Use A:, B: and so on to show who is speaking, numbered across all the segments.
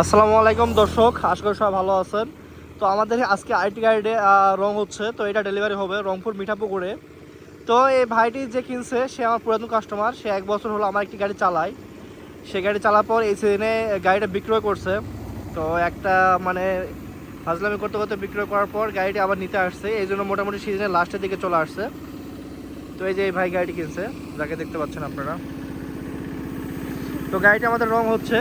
A: আসসালামু আলাইকুম, দর্শক। আশা করি সবাই ভালো আছেন। তো আমাদের আজকে আইটি গাইডে রং হচ্ছে। তো এটা ডেলিভারি হবে রংপুর মিঠাপুকুরে। তো এই ভাইটি যে কিনছে, সে আমার পুরাতন কাস্টমার সে এক বছর হলো আমার একটি গাড়ি চালায়। সে গাড়ি চালার পর এই সিজনে গাড়িটা বিক্রয় করছে। তো একটা মানে ফাজলামি করতে করতে বিক্রয় করার পর গাড়িটি আবার নিতে আসছে। এই জন্য মোটামুটি সিজনের লাস্টের দিকে চলে আসছে। তো এই যে এই ভাই গাড়িটি কিনছে, যাকে দেখতে পাচ্ছেন আপনারা। তো গাড়িটি আমাদের রং হচ্ছে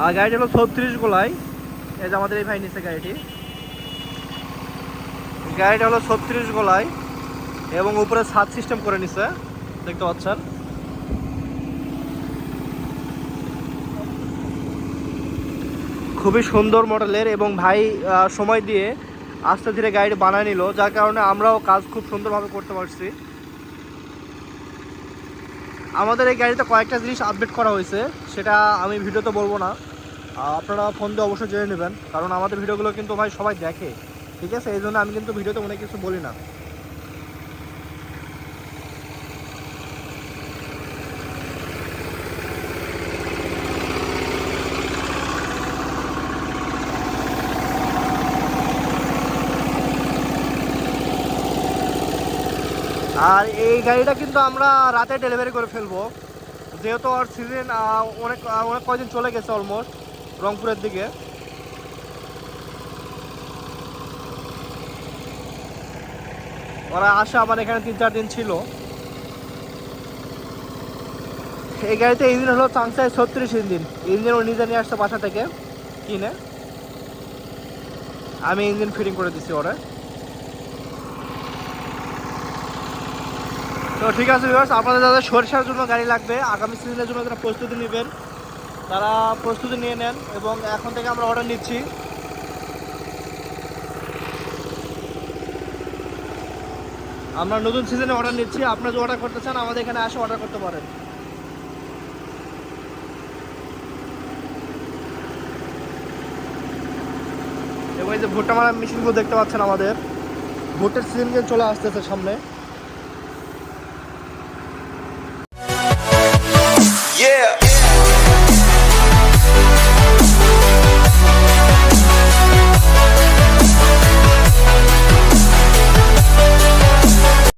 A: আর গাড়িটি হলো ছত্রিশ গোলাই। এই যে আমাদের এই ভাই নিচ্ছে গাড়িটি। গাড়িটা হলো ছত্রিশ গোলাই এবং উপরে ছাদ সিস্টেম করে নিছে, দেখতে পাচ্ছেন। খুবই সুন্দর মডেলের এবং ভাই সময় দিয়ে আস্তে ধীরে গাড়িটি বানায় নিল, যার কারণে আমরাও কাজ খুব সুন্দরভাবে করতে পারছি। আমাদের এই গাড়িতে কয়েকটা জিনিস আপডেট করা হয়েছে, সেটা আমি ভিডিওতে বলব না। আপনারা ফোন দিয়ে অবশ্যই জেনে নেবেন, কারণ আমাদের ভিডিওগুলো কিন্তু ভাই সবাই দেখে, ঠিক আছে? এই জন্য আমি কিন্তু ভিডিওতে অনেক কিছু বলি না। আর এই গাড়িটা কিন্তু আমরা রাতে ডেলিভারি করে ফেলব। যেহেতু আর সিজন অনেক অনেক কয়দিন চলে গেছে অলমোস্ট রংপুরের দিকে। ওরা আসা আমার এখানে তিন চার দিন ছিল। এই গাড়িতে ইঞ্জিন হলো চাংসাই ছত্রিশ ইঞ্জিন ইঞ্জিন ও নিজে নিয়ে আসছে বাসা থেকে, কিনে। আমি ইঞ্জিন ফিটিং করে দিচ্ছি ওরা। তো ঠিক আছে ভিউয়ার্স আপনাদের যাদের সরিষার জন্য গাড়ি লাগবে, আগামী সিজনের জন্য যারা প্রস্তুতি নেবেন, তারা প্রস্তুতি নিয়ে নেন এবং এখন থেকে আমরা অর্ডার নিচ্ছি। আমরা নতুন সিজনে অর্ডার নিচ্ছি, আপনারা যে অর্ডার করতে চান, আমাদের এখানে আসে অর্ডার করতে পারেন। এবং এই যে ভুট্টা মারা মেশিনগুলো দেখতে পাচ্ছেন আমাদের। ভুট্টার সিজন চলে আসতেছে সামনে।
B: Yeah.